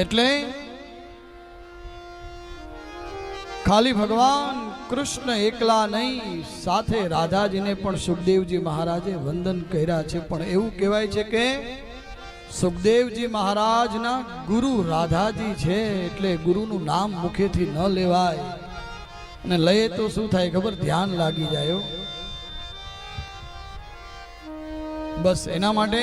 એટલે ખાલી ભગવાન કૃષ્ણ એકલા નહીં, સાથે રાધાજીને પણ સુખદેવજી મહારાજે વંદન કર્યા છે. પણ એવું કહેવાય છે કે સુખદેવજી મહારાજના ગુરુ રાધાજી છે, એટલે ગુરુનું નામ મુખેથી ન લેવાય. અને લઈએ તો શું થાય ખબર? ધ્યાન લાગી જાય બસ એના માટે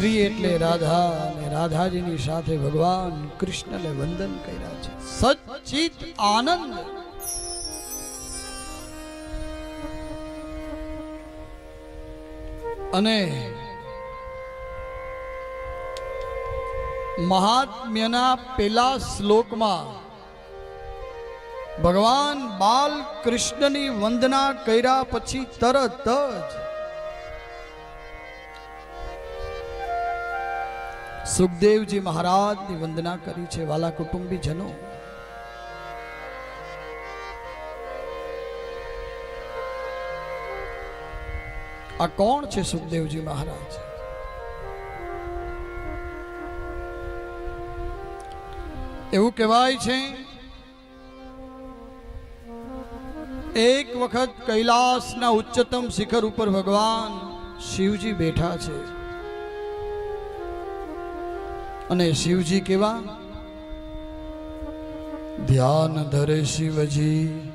સ્ત્રી એટલે રાધા અને રાધાજીની સાથે ભગવાન કૃષ્ણને વંદન કર્યા છે. સચિત આનંદ. અને મહાત્મ્યના પેલા શ્લોકમાં ભગવાન બાલ કૃષ્ણની વંદના કર્યા પછી તરત જ સુખદેવજી મહારાજની વંદના કરી છે વાલા કુટુંબીજનો. આ કોણ છે સુખદેવજી મહારાજ? એવું કહેવાય છે, એક વખત કૈલાસના ઉચ્ચતમ શિખર ઉપર ભગવાન શિવજી બેઠા છે. અને શિવજી કેવા? ધ્યાન ધરે શિવજી.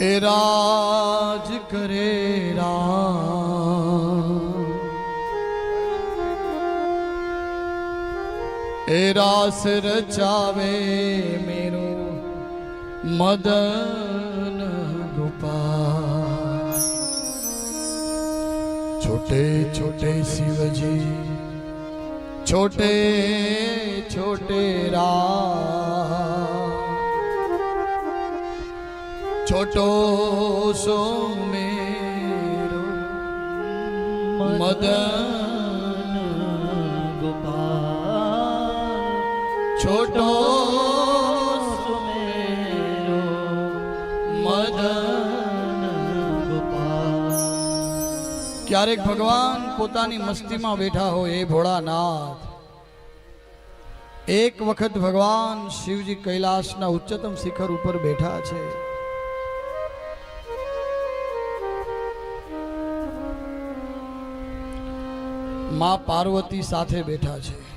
એ રાજ કરે એ રાસ રચાવે મેરો મદન ગોપાલ. છોટે છોટે શિવજી. छोटे छोटे राह छोटो सो मेरो मदन गोपाल छोटो ક્યારેક ભગવાન પોતાની મસ્તીમાં બેઠા હોય એ ભોળાનાથ. એક વખત ભગવાન શિવજી કૈલાસના ઉચ્ચતમ શિખર ઉપર બેઠા છે. માં પાર્વતી સાથે બેઠા છે.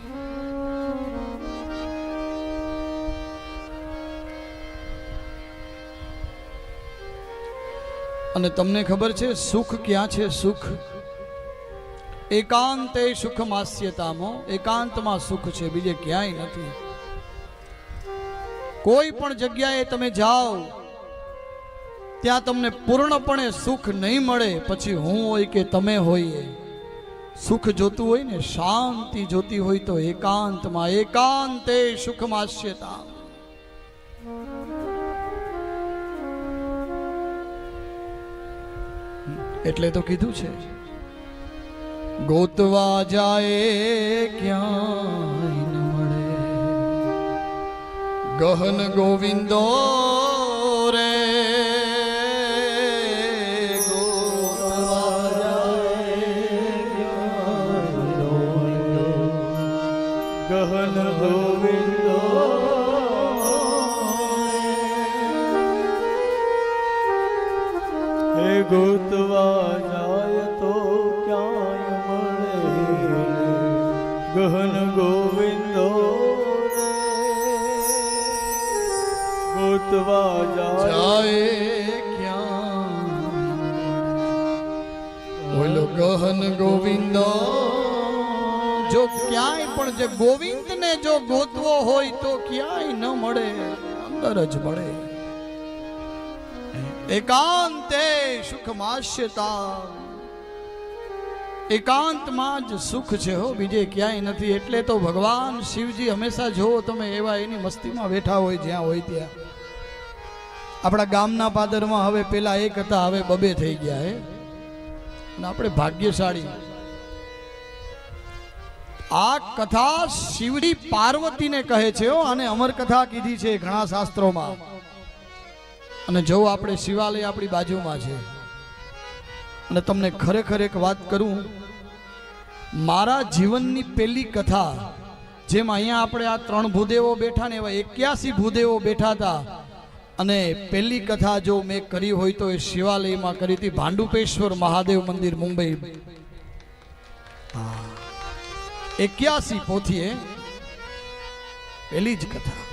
અને તમને ખબર છે, સુખ ક્યાં છે? સુખ એકાંતે સુખ માસ્યતામો એકાંતમાં સુખ છે, બીજે ક્યાંય નથી. કોઈ પણ જગ્યાએ તમે જાઓ, ત્યાં તમને પૂર્ણપણે સુખ નહીં મળે. પછી હું હોય કે તમે હોઈએ. સુખ જોતું હોય ને, શાંતિ જોતી હોય તો એકાંતમાં. એકાંતે સુખ માસ્યતા એટલે તો કીધું છે. ગોતવા જાય ક્યાંય ન મળે. ગહન ગોવિંદો ગોતવા જાય તો ક્યાંય મળે? ગહન ગોવિંદો ગોતવા જાય જાય ક્યાં? બોલો, ગહન ગોવિંદો, જો ક્યાંય પણ જે ગોવિંદને જો ગોતવો હોય તો ક્યાંય ન મળે, અંદર જ મળે. એકાંતે સુખમાશ્યતા એકાંતમાં જ સુખ છે હો, બીજે ક્યાંય નથી. એટલે તો ભગવાન શિવજી હંમેશા જો તમે, એવા એની મસ્તીમાં બેઠા હોય, જ્યાં હોય ત્યાં. આપણા ગામના પાદરમાં હવે પેલા એક હતા, હવે બબે થઈ ગયા, હે. અને આપણે ભાગ્યશાળી. આ કથા શિવડી પાર્વતીને કહે છે અને અમર કથા કીધી છે ઘણા શાસ્ત્રોમાં. અને જો આપણે શિવાલય આપણી બાજુમાં છે, અને તમને ખરેખર એક વાત કરું, મારા જીવનની પહેલી કથા, જેમાં અહીંયા આપણે આ ત્રણ ભૂદેવો બેઠા ને એવા એક્યાસી ભૂદેવો બેઠા હતા, અને પહેલી કથા જો મેં કરી હોય તો એ શિવાલયમાં કરી હતી ભાંડુપેશ્વર મહાદેવ મંદિર મુંબઈ. એક્યાસી પોથીએ, પહેલી જ કથા.